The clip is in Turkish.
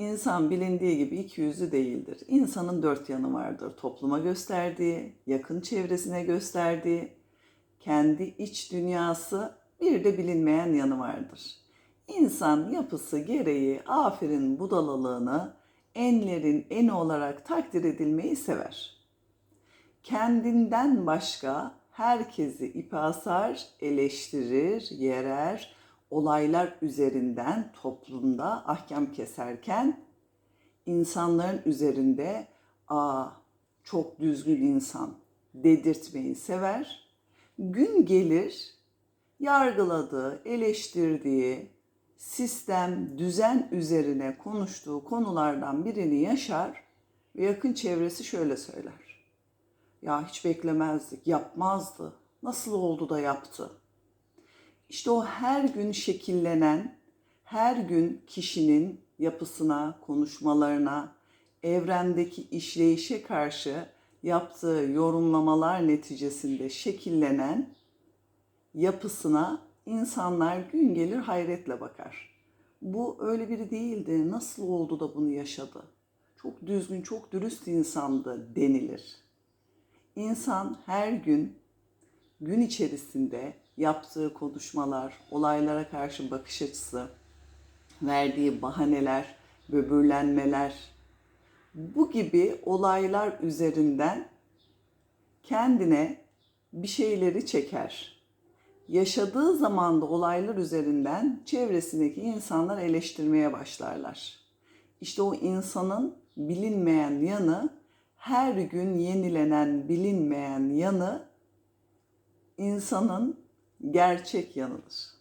İnsan bilindiği gibi iki yüzlü değildir. İnsanın dört yanı vardır. Topluma gösterdiği, yakın çevresine gösterdiği, kendi iç dünyası, bir de bilinmeyen yanı vardır. İnsan yapısı gereği aferin budalalığını enlerin eni olarak takdir edilmeyi sever. Kendinden başka herkesi ipe asar, eleştirir, yerer, olaylar üzerinden toplumda ahkam keserken insanların üzerinde aa çok düzgün insan dedirtmeyi sever. Gün gelir yargıladığı, eleştirdiği, sistem, düzen üzerine konuştuğu konulardan birini yaşar ve yakın çevresi şöyle söyler. Ya hiç beklemezdik, yapmazdı. Nasıl oldu da yaptı? İşte o her gün şekillenen, her gün kişinin yapısına, konuşmalarına, evrendeki işleyişe karşı yaptığı yorumlamalar neticesinde şekillenen yapısına insanlar gün gelir hayretle bakar. Bu öyle biri değildi. Nasıl oldu da bunu yaşadı? Çok düzgün, çok dürüst insandı denilir. İnsan her gün gün içerisinde yaptığı konuşmalar, olaylara karşı bakış açısı, verdiği bahaneler, böbürlenmeler, bu gibi olaylar üzerinden kendine bir şeyleri çeker. Yaşadığı zamanda olaylar üzerinden çevresindeki insanlar eleştirmeye başlarlar. İşte o insanın bilinmeyen yanı, her gün yenilenen bilinmeyen yanı insanın gerçek yanıdır.